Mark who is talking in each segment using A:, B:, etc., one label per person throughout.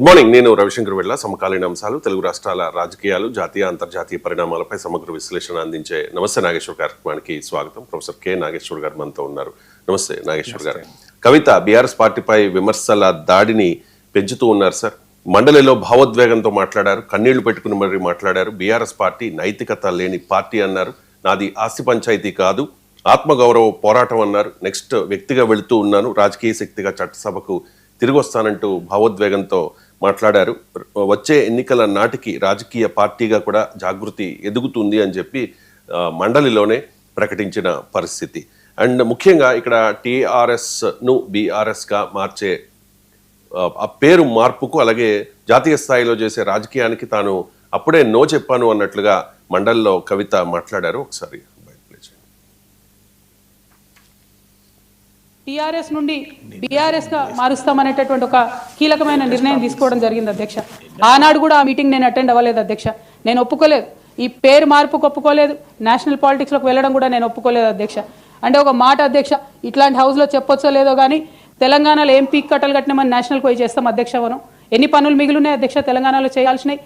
A: Good morning నేను రవిశంకర్ వెళ్ళ సమకాలీన అంశాలు తెలుగు రాష్ట్రాల రాజకీయాలు జాతీయ అంతర్జాతీయ పరిణామాలపై సమగ్ర విశ్లేషణ అందించే నమస్తే నాగేశ్వర్ కార్యక్రమానికి స్వాగతం. ప్రొఫెసర్ కె నాగేశ్వర్ గారు మనతో ఉన్నారు. నమస్తే నాగేశ్వర్ గారు. కవిత బీఆర్ఎస్ పార్టీపై విమర్శల దాడిని పెంచుతూ ఉన్నారు సార్. మండలిలో భావోద్వేగంతో మాట్లాడారు. కన్నీళ్ళు పెట్టుకుని మరి మాట్లాడారు. బీఆర్ఎస్ పార్టీ నైతికత లేని పార్టీ అన్నారు. నాది ఆస్తి పంచాయతీ కాదు. ఆత్మగౌరవ పోరాటం అన్నారు. నెక్స్ట్ వ్యక్తిగా వెళుతూ ఉన్నాను. రాజకీయ శక్తిగా చట్టసభకు తిరిగి వస్తానంటూ భావోద్వేగంతో మాట్లాడారు. వచ్చే ఎన్నికల నాటికి రాజకీయ పార్టీగా కూడా జాగృతి ఎదుగుతుంది అని చెప్పి మండలిలోనే ప్రకటించిన పరిస్థితి. అండ్ ముఖ్యంగా ఇక్కడ టీఆర్ఎస్ను ను మార్చే ఆ, ఆ పేరు మార్పుకు అలాగే జాతీయ స్థాయిలో చేసే రాజకీయానికి తాను అప్పుడే నో చెప్పాను అన్నట్లుగా మండలిలో కవిత మాట్లాడారు. ఒకసారి
B: టీఆర్ఎస్ నుండి బీఆర్ఎస్గా మారుస్తామనేటటువంటి ఒక కీలకమైన నిర్ణయం తీసుకోవడం జరిగింది అధ్యక్ష. ఆనాడు కూడా ఆ మీటింగ్ నేను అటెండ్ అవ్వలేదు అధ్యక్ష. నేను ఒప్పుకోలేదు. ఈ పేరు మార్పుకు ఒప్పుకోలేదు. నేషనల్ పాలిటిక్స్లోకి వెళ్ళడం కూడా నేను ఒప్పుకోలేదు అధ్యక్ష. అంటే ఒక మాట అధ్యక్ష ఇట్లాంటి హౌస్లో చెప్పొచ్చో లేదో కానీ తెలంగాణలో ఏం పీక్ కట్టలు కట్టినామని నేషనల్ పోయి చేస్తాం అధ్యక్ష మనం. ఎన్ని పనులు మిగిలినాయి అధ్యక్ష తెలంగాణలో చేయాల్సినవి?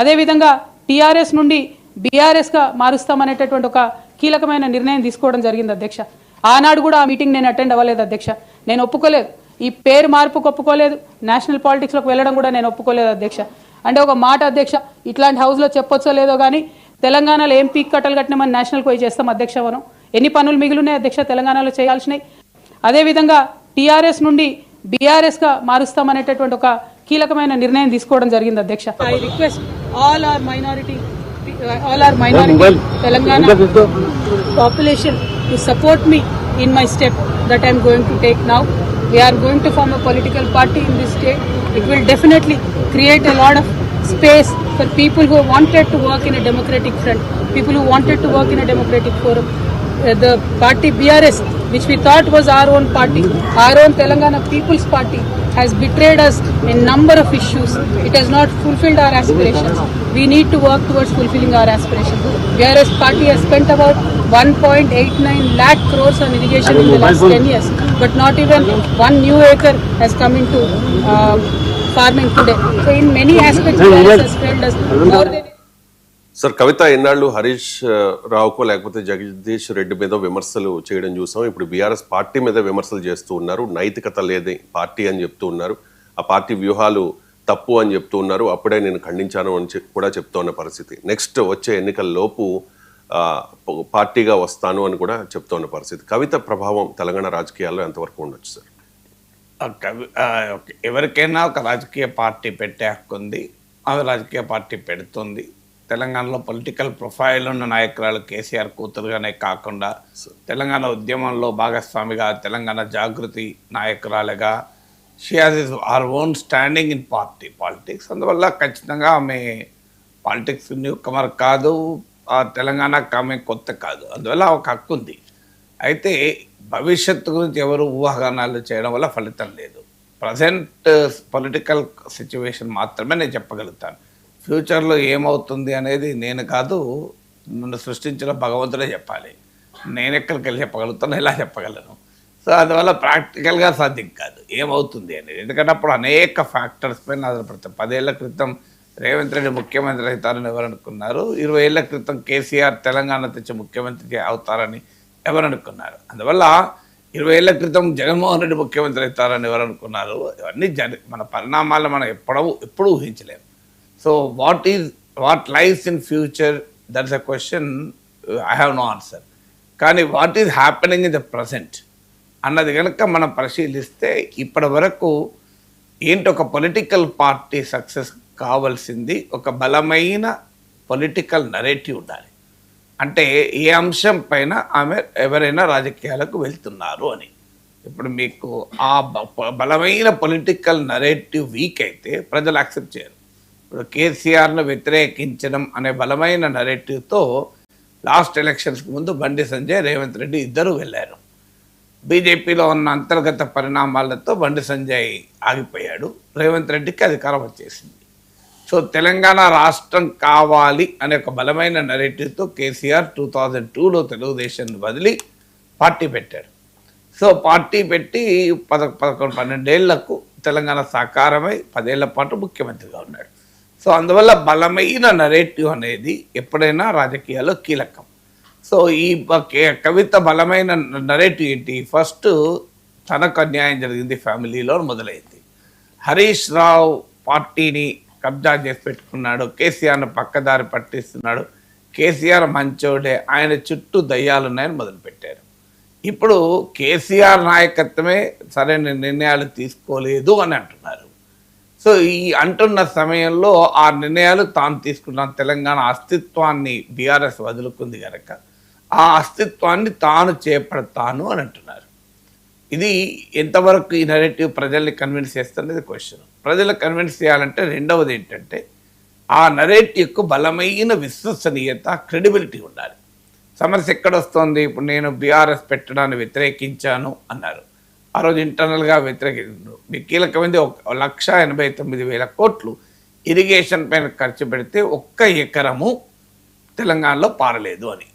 B: అదేవిధంగా టీఆర్ఎస్ నుండి బీఆర్ఎస్గా మారుస్తామనేటటువంటి ఒక కీలకమైన నిర్ణయం తీసుకోవడం జరిగింది అధ్యక్ష. ఆనాడు కూడా ఆ మీటింగ్ నేను అటెండ్ అవ్వలేదు అధ్యక్ష. నేను ఒప్పుకోలేదు. ఈ పేరు మార్పుకు ఒప్పుకోలేదు. నేషనల్ పాలిటిక్స్లోకి వెళ్ళడం కూడా నేను ఒప్పుకోలేదు అధ్యక్ష. అంటే ఒక మాట అధ్యక్ష ఇట్లాంటి హౌస్లో చెప్పొచ్చో లేదో కానీ తెలంగాణలో ఏం పీక్ కట్టలు కట్టినామని నేషనల్ పోయి చేస్తాం అధ్యక్ష మనం. ఎన్ని పనులు మిగిలినాయి అధ్యక్ష తెలంగాణలో చేయాల్సినవి? అదేవిధంగా టీఆర్ఎస్ నుండి బీఆర్ఎస్గా మారుస్తామనేటటువంటి ఒక కీలకమైన నిర్ణయం తీసుకోవడం జరిగింది అధ్యక్ష. I request all our minority all our minority Telangana population to support me in my step that I am going to take now. We are going to form a political party in this state. It will definitely create a lot of space for people who wanted to work in a democratic front, people who wanted to work in a democratic forum. Uh, the party BRS, which we thought was our own party, our own Telangana People's Party, has betrayed us in number of issues. It has not fulfilled our aspirations. We need to work towards fulfilling our aspirations. Whereas party has spent about 1.89 lakh crores on irrigation in the last 10 years, but not even one new acre has come into uh, farming today. So in many aspects, BRS has failed us more than.
A: Sir Kavitha ఎన్నాళ్ళు హరీష్ రావుకు రావుకో లేకపోతే జగదీష్ రెడ్డి మీద విమర్శలు చేయడం చూసాం. ఇప్పుడు BRS party మీద విమర్శలు చేస్తూ ఉన్నారు. నైతికత లేదే పార్టీ అని చెప్తూ ఉన్నారు. ఆ పార్టీ వ్యూహాలు తప్పు అని చెప్తూ ఉన్నారు. అప్పుడే నేను ఖండించాను అని చెప్- కూడా చెప్తున్న పరిస్థితి. నెక్స్ట్ వచ్చే ఎన్నికల్లోపు పార్టీగా వస్తాను అని కూడా చెప్తున్న పరిస్థితి. కవిత ప్రభావం తెలంగాణ రాజకీయాల్లో ఎంతవరకు ఉండొచ్చు సార్?
C: కవి ఓకే. ఎవరికైనా ఒక రాజకీయ పార్టీ పెట్టే హక్కు ఉంది అది రాజకీయ పార్టీ పెడుతుంది. తెలంగాణలో పొలిటికల్ ప్రొఫైల్ ఉన్న నాయకురాలు కేసీఆర్ కూతురుగానే కాకుండా తెలంగాణ ఉద్యమంలో భాగస్వామిగా Telangana Jagruthi నాయకురాలుగా. She has is her own standing in party politics అందువల్ల ఖచ్చితంగా ఆమె పాలిటిక్స్ న్యూ కమర్ కాదు. ఆ తెలంగాణకు ఆమె కొత్త కాదు. అందువల్ల ఒక హక్కు ఉంది. అయితే భవిష్యత్తు గురించి ఎవరు ఊహాగానాలు చేయడం వల్ల ఫలితం లేదు. ప్రజెంట్ పొలిటికల్ సిచ్యువేషన్ మాత్రమే నేను చెప్పగలుగుతాను. ఫ్యూచర్లో ఏమవుతుంది అనేది నేను కాదు నన్ను సృష్టించిన భగవంతుడే చెప్పాలి. నేను ఎక్కడికి వెళ్ళి చెప్పగలుగుతాను ఎలా చెప్పగలను? సో అందువల్ల ప్రాక్టికల్గా సాధ్యం కాదు. ఏమవుతుంది అనేది. ఎందుకంటే అప్పుడు అనేక ఫ్యాక్టర్స్ పైన ఆధారపడతాయి. పదేళ్ళ క్రితం రేవంత్ రెడ్డి ముఖ్యమంత్రి అవుతారని ఎవరనుకున్నారు ఇరవై ఏళ్ళ క్రితం కేసీఆర్ తెలంగాణ తెచ్చి ముఖ్యమంత్రి అవుతారని ఎవరు అనుకున్నారు? అందువల్ల ఇరవై ఏళ్ళ క్రితం జగన్మోహన్ రెడ్డి ముఖ్యమంత్రి అవుతారని ఎవరనుకున్నారు ఇవన్నీ జరి మన పరిణామాలు మనం ఎప్పుడూ ఎప్పుడూ ఊహించలేము. So what is what life in future that's a question I have no answer కానీ what is happening in the present అన్నది కనుక మనం పరిశీలిస్తే ఇప్పటి వరకు ఏంటి ఒక పొలిటికల్ పార్టీ సక్సెస్ కావాల్సింది? ఒక బలమైన పొలిటికల్ నరేటివ్ ఉండాలి. అంటే ఏ అంశం పైన ఆమె ఎవరైనా రాజకీయాలకు వెళ్తున్నారు అని. ఇప్పుడు మీకు ఆ బలమైన పొలిటికల్ నరేటివ్ వీక్ అయితే ప్రజలు యాక్సెప్ట్ చేయరు. ఇప్పుడు కేసీఆర్ను వ్యతిరేకించడం అనే బలమైన నరేటివ్తో లాస్ట్ ఎలక్షన్స్కి ముందు బండి సంజయ్ రేవంత్ రెడ్డి ఇద్దరు వెళ్ళారు. బీజేపీలో ఉన్న అంతర్గత పరిణామాలతో బండి సంజయ్ ఆగిపోయాడు. రేవంత్ రెడ్డికి అధికారం వచ్చేసింది. సో తెలంగాణ రాష్ట్రం కావాలి అనే ఒక బలమైన నెరేటివ్తో కేసీఆర్ టూ థౌజండ్ టూలో తెలుగుదేశాన్ని వదిలి పార్టీ పెట్టాడు. సో పార్టీ పెట్టి పద పదకొండు పన్నెండేళ్ళకు తెలంగాణ సాకారమై పదేళ్ళ పాటు ముఖ్యమంత్రిగా ఉన్నాడు. సో అందువల్ల బలమైన నరేటివ్ అనేది ఎప్పుడైనా రాజకీయాల్లో కీలకం. సో ఈ కవిత బలమైన నరేటివ్ ఏంటి? ఫస్ట్ తనకు అన్యాయం జరిగింది ఫ్యామిలీలో మొదలైంది. హరీష్ రావు పార్టీని కబ్జా చేసి పెట్టుకున్నాడు కేసీఆర్ను పక్కదారి పట్టిస్తున్నాడు కేసీఆర్ మంచోడే ఆయన చుట్టూ దయ్యాలున్నాయని మొదలుపెట్టారు. ఇప్పుడు కేసీఆర్ నాయకత్వమే సరైన నిర్ణయాలు తీసుకోలేదు అని అంటున్నారు. సో ఈ అంటున్న సమయంలో ఆ నిర్ణయాలు తాను తీసుకున్న తెలంగాణ అస్తిత్వాన్ని బీఆర్ఎస్ వదులుకుంది కనుక ఆ అస్తిత్వాన్ని తాను చేపడతాను అని అంటున్నారు. ఇది ఎంతవరకు ఈ నెరేటివ్ ప్రజల్ని కన్విన్స్ చేస్తున్నది క్వశ్చన్ ప్రజలు కన్విన్స్ చేయాలంటే రెండవది ఏంటంటే ఆ నెరేటివ్కు బలమైన విశ్వసనీయత క్రెడిబిలిటీ ఉండాలి. సమస్య ఎక్కడ వస్తుంది ఇప్పుడు నేను బీఆర్ఎస్ పెట్టడాన్ని వ్యతిరేకించాను అన్నారు. ఆ రోజు ఇంటర్నల్గా వ్యతిరేకి మీకు కీలకమైంది ఒక లక్ష ఎనభై తొమ్మిది వేల కోట్లు. ఇరిగేషన్ పైన ఖర్చు పెడితే ఒక్క ఎకరము తెలంగాణలో పారలేదు అని.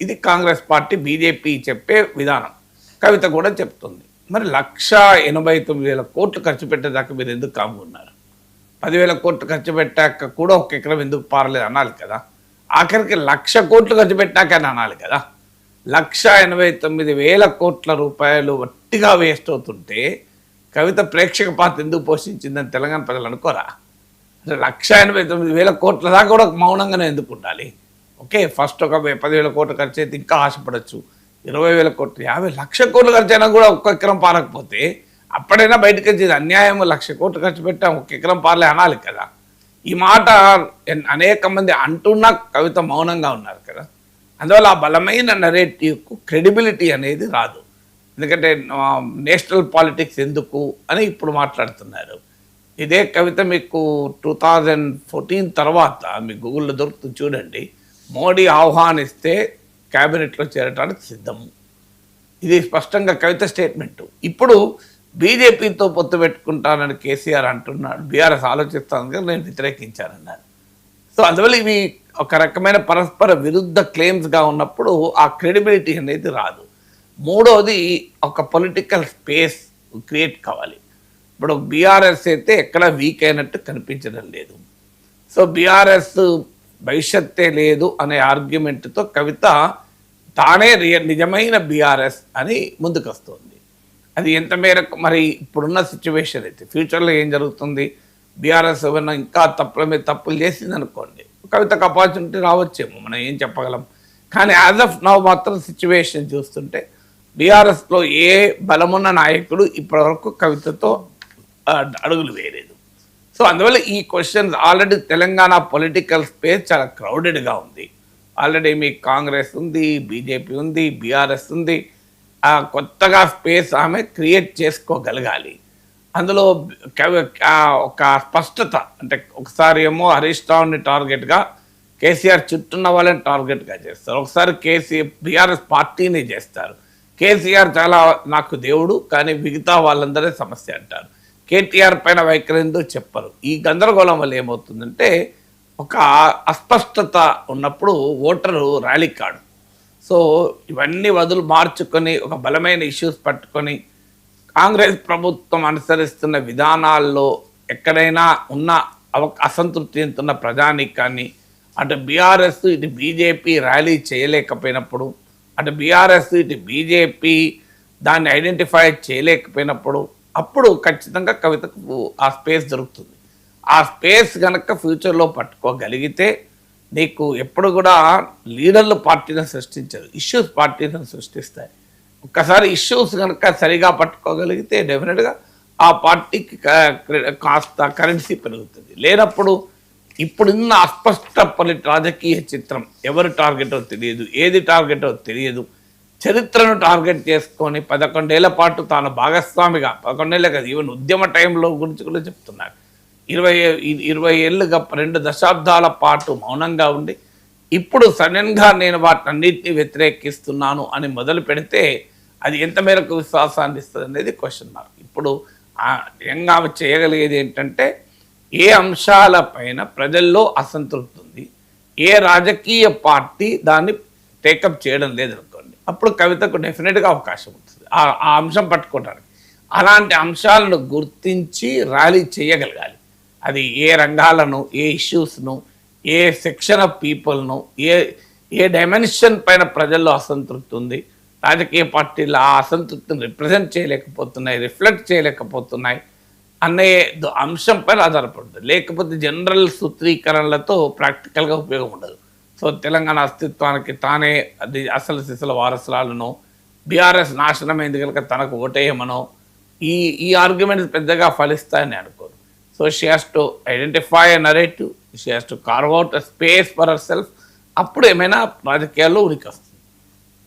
C: ఇది కాంగ్రెస్ పార్టీ బీజేపీ చెప్పే విధానం. కవిత కూడా చెప్తుంది. మరి లక్ష ఎనభై తొమ్మిది వేల కోట్లు ఖర్చు పెట్టేదాకా మీరు ఎందుకు కామున్నారు పదివేల కోట్లు ఖర్చు పెట్టాక కూడా ఒక ఎకరం ఎందుకు పారలేదు అనాలి కదా? ఆఖరికి లక్ష కోట్లు ఖర్చు పెట్టాక అని అనాలి కదా? లక్ష ఎనభై తొమ్మిది వేల కోట్ల రూపాయలు వట్టిగా వేస్ట్ అవుతుంటే కవిత ప్రేక్షక పాత్ర ఎందుకు పోషించిందని తెలంగాణ ప్రజలు అనుకోరా? అంటే లక్ష ఎనభై తొమ్మిది వేల కోట్ల దాకా కూడా మౌనంగానే ఎందుకు ఉండాలి? ఓకే ఫస్ట్ ఒక పదివేల కోట్లు ఖర్చు అయితే ఇంకా ఆశపడచ్చు. ఇరవై వేల కోట్లు యాభై లక్ష కోట్లు ఖర్చు అయినా కూడా ఒక్క ఎకరం పారకపోతే అప్పుడైనా బయటకు వచ్చేది అన్యాయం లక్ష కోట్లు ఖర్చు పెట్టాం ఒక ఎకరం పారలే అనాలి కదా. ఈ మాట అనేక మంది అంటున్నా కవిత మౌనంగా ఉన్నారు కదా. అందువల్ల ఆ బలమైన నరేటివ్కు క్రెడిబిలిటీ అనేది రాదు. ఎందుకంటే నేషనల్ పాలిటిక్స్ ఎందుకు అని ఇప్పుడు మాట్లాడుతున్నారు. ఇదే కవిత మీకు టూ థౌజండ్ ఫోర్టీన్ తర్వాత మీ గూగుల్లో దొరుకుతుంది చూడండి. మోడీ ఆహ్వానిస్తే క్యాబినెట్లో చేరడానికి సిద్ధము ఇది స్పష్టంగా కవిత స్టేట్మెంట్. ఇప్పుడు బీజేపీతో పొత్తు పెట్టుకుంటానని కేసీఆర్ అంటున్నాడు. బీఆర్ఎస్ ఆలోచిస్తాను కదా నేను వ్యతిరేకించానన్నాను సో అందువల్ల ఇవి ఒక రకమైన పరస్పర విరుద్ధ క్లెయిమ్స్గా ఉన్నప్పుడు ఆ క్రెడిబిలిటీ అనేది రాదు. మూడోది ఒక పొలిటికల్ స్పేస్ క్రియేట్ కావాలి. ఇప్పుడు బీఆర్ఎస్ అయితే ఎక్కడ వీక్ అయినట్టు కనిపించడం లేదు. సో బీఆర్ఎస్ భవిష్యత్తే లేదు అనే ఆర్గ్యుమెంట్తో కవిత తానే నిజమైన బీఆర్ఎస్ అని ముందుకొస్తుంది. అది ఎంత మేరకు మరి ఇప్పుడున్న సిచ్యువేషన్ అయితే ఫ్యూచర్లో ఏం జరుగుతుంది? బీఆర్ఎస్ ఏమైనా ఇంకా తప్పుల మీద తప్పులు చేసింది అనుకోండి కవితకు అపార్చునిటీ రావచ్చేమో మనం ఏం చెప్పగలం? కానీ యాజ్ ఆఫ్ నవ్ మాత్రం సిచ్యువేషన్ చూస్తుంటే బీఆర్ఎస్లో ఏ బలమున్న నాయకుడు ఇప్పటివరకు కవితతో అడుగులు వేయలేదు. సో అందువల్ల ఈ questions already Telangana political space చాలా క్రౌడెడ్గా ఉంది. ఆల్రెడీ మీ కాంగ్రెస్ ఉంది బీజేపీ ఉంది బీఆర్ఎస్ ఉంది. కొత్తగా స్పేస్ ఆమె క్రియేట్ చేసుకోగలగాలి. అందులో ఒక స్పష్టత అంటే ఒకసారి ఏమో హరీష్ రావుని టార్గెట్గా కేసీఆర్ చుట్టూన్న వాళ్ళని టార్గెట్గా చేస్తారు. ఒకసారి కేసీ బీఆర్ఎస్ పార్టీని చేస్తారు. కేసీఆర్ చాలా నాకు దేవుడు కానీ మిగతా వాళ్ళందరే సమస్య అంటారు. కేటీఆర్ పైన వైఖరిందో చెప్పరు. ఈ గందరగోళం వల్ల ఏమవుతుందంటే ఒక అస్పష్టత ఉన్నప్పుడు ఓటరు ర్యాలీ కాడు. సో ఇవన్నీ వదులు మార్చుకొని ఒక బలమైన ఇష్యూస్ పట్టుకొని కాంగ్రెస్ ప్రభుత్వం అనుసరిస్తున్న విధానాల్లో ఎక్కడైనా ఉన్న అవ అసంతృప్తి చెందుతున్న ప్రజానీకాన్ని అటు బీఆర్ఎస్ ఇటు బీజేపీ ర్యాలీ చేయలేకపోయినప్పుడు అటు బీఆర్ఎస్ ఇటు బీజేపీ దాన్ని ఐడెంటిఫై చేయలేకపోయినప్పుడు అప్పుడు ఖచ్చితంగా కవితకు ఆ స్పేస్ దొరుకుతుంది. ఆ స్పేస్ కనుక ఫ్యూచర్లో పట్టుకోగలిగితే నీకు ఎప్పుడు కూడా లీడర్లు పార్టీలను సృష్టించరు ఇష్యూస్ పార్టీలను సృష్టిస్తాయి. ఒక్కసారి ఇష్యూస్ కనుక సరిగా పట్టుకోగలిగితే డెఫినెట్గా ఆ పార్టీకి కాస్త కరెన్సీ పెరుగుతుంది. లేనప్పుడు ఇప్పుడున్న అస్పష్టపరి రాజకీయ చిత్రం ఎవరు టార్గెటో తెలియదు ఏది టార్గెటో తెలియదు. చరిత్రను టార్గెట్ చేసుకొని పదకొండేళ్ళ పాటు తాను భాగస్వామిగా పదకొండేళ్ళ కదా ఈవెన్ ఉద్యమ టైంలో గురించి కూడా చెప్తున్నారు. ఇరవై ఇరవై ఏళ్ళుగా రెండు దశాబ్దాల పాటు మౌనంగా ఉండి ఇప్పుడు సడన్గా నేను వాటన్నిటిని వ్యతిరేకిస్తున్నాను అని మొదలు పెడితే అది ఎంత మేరకు విశ్వాసాన్ని ఇస్తుంది అనేది క్వశ్చన్ మార్క్ ఇప్పుడు ఆ నిజంగా ఆమె చేయగలిగేది ఏంటంటే ఏ అంశాలపైన ప్రజల్లో అసంతృప్తి ఉంది ఏ రాజకీయ పార్టీ దాన్ని టేకప్ చేయడం లేదనుకోండి అప్పుడు కవితకు డెఫినెట్గా అవకాశం ఉంటుంది. ఆ ఆ అంశం పట్టుకోవడానికి అలాంటి అంశాలను గుర్తించి ర్యాలీ చేయగలగాలి. అది ఏ రంగాలను ఏ ఇష్యూస్ను ఏ సెక్షన్ ఆఫ్ పీపుల్ను ఏ ఏ డైమెన్షన్ పైన ప్రజల్లో అసంతృప్తి ఉంది రాజకీయ పార్టీలు ఆ అసంతృప్తిని రిప్రజెంట్ చేయలేకపోతున్నాయి రిఫ్లెక్ట్ చేయలేకపోతున్నాయి. అనే ద- అంశం పైన ఆధారపడుతుంది. లేకపోతే జనరల్ సూత్రీకరణలతో ప్రాక్టికల్గా ఉపయోగం ఉండదు. సో తెలంగాణ అస్తిత్వానికి తానే అది అసలు సిసల వారసురాలను బీఆర్ఎస్ నాశనమైంది కనుక తనకు ఓటేయమనో ఈ ఈ ఆర్గ్యుమెంట్స్ పెద్దగా ఫలిస్తాయని అనుకోరు so she has to identify a narrative she has to carve out a space for herself అప్పుడు ఏమైనా రాజకీయాల్లో ఉనికి వస్తుంది.